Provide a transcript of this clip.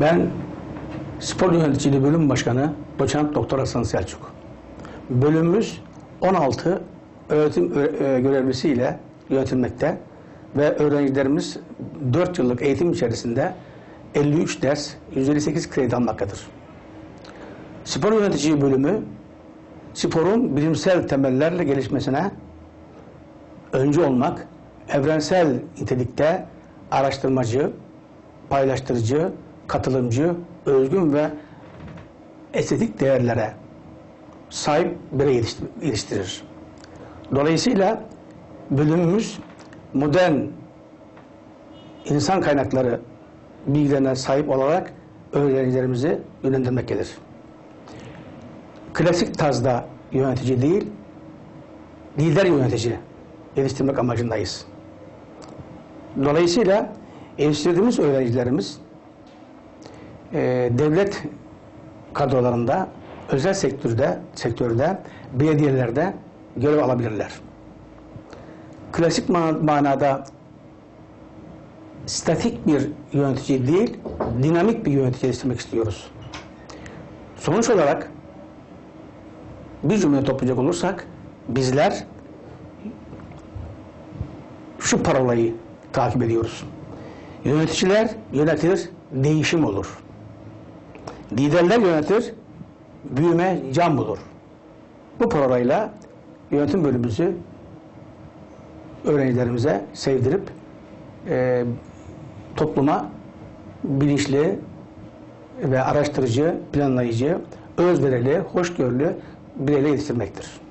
Ben Spor Yöneticiliği Bölüm Başkanı Doçent Doktor Hasan Selçuk. Bölümümüz 16 öğretim e, görevlisiyle yönetilmekte ve öğrencilerimiz 4 yıllık eğitim içerisinde 53 ders, 158 kredi almaktadır. Spor Yöneticiliği Bölümü sporun bilimsel temellerle gelişmesine öncü olmak, evrensel nitelikte araştırmacı, paylaştırıcı, katılımcı, özgün ve estetik değerlere sahip birey yetiştir- yetiştirir. Dolayısıyla bölümümüz modern insan kaynakları bilgilerine sahip olarak öğrencilerimizi yönlendirmektedir. Klasik tarzda yönetici değil, lider yönetici yetiştirmek amacındayız. Dolayısıyla yetiştirdiğimiz öğrencilerimiz e, devlet kadrolarında, özel sektörde, sektörde, belediyelerde görev alabilirler. Klasik ma- manada statik bir yönetici değil, dinamik bir yönetici yetiştirmek istiyoruz. Sonuç olarak bir cümle toplayacak olursak bizler şu parolayı takip ediyoruz. Yöneticiler yönetir, değişim olur. Liderler yönetir, büyüme can bulur. Bu parolayla yönetim bölümümüzü öğrencilerimize sevdirip e, topluma bilinçli ve araştırıcı, planlayıcı, özverili, hoşgörülü bireyler yetiştirmektir.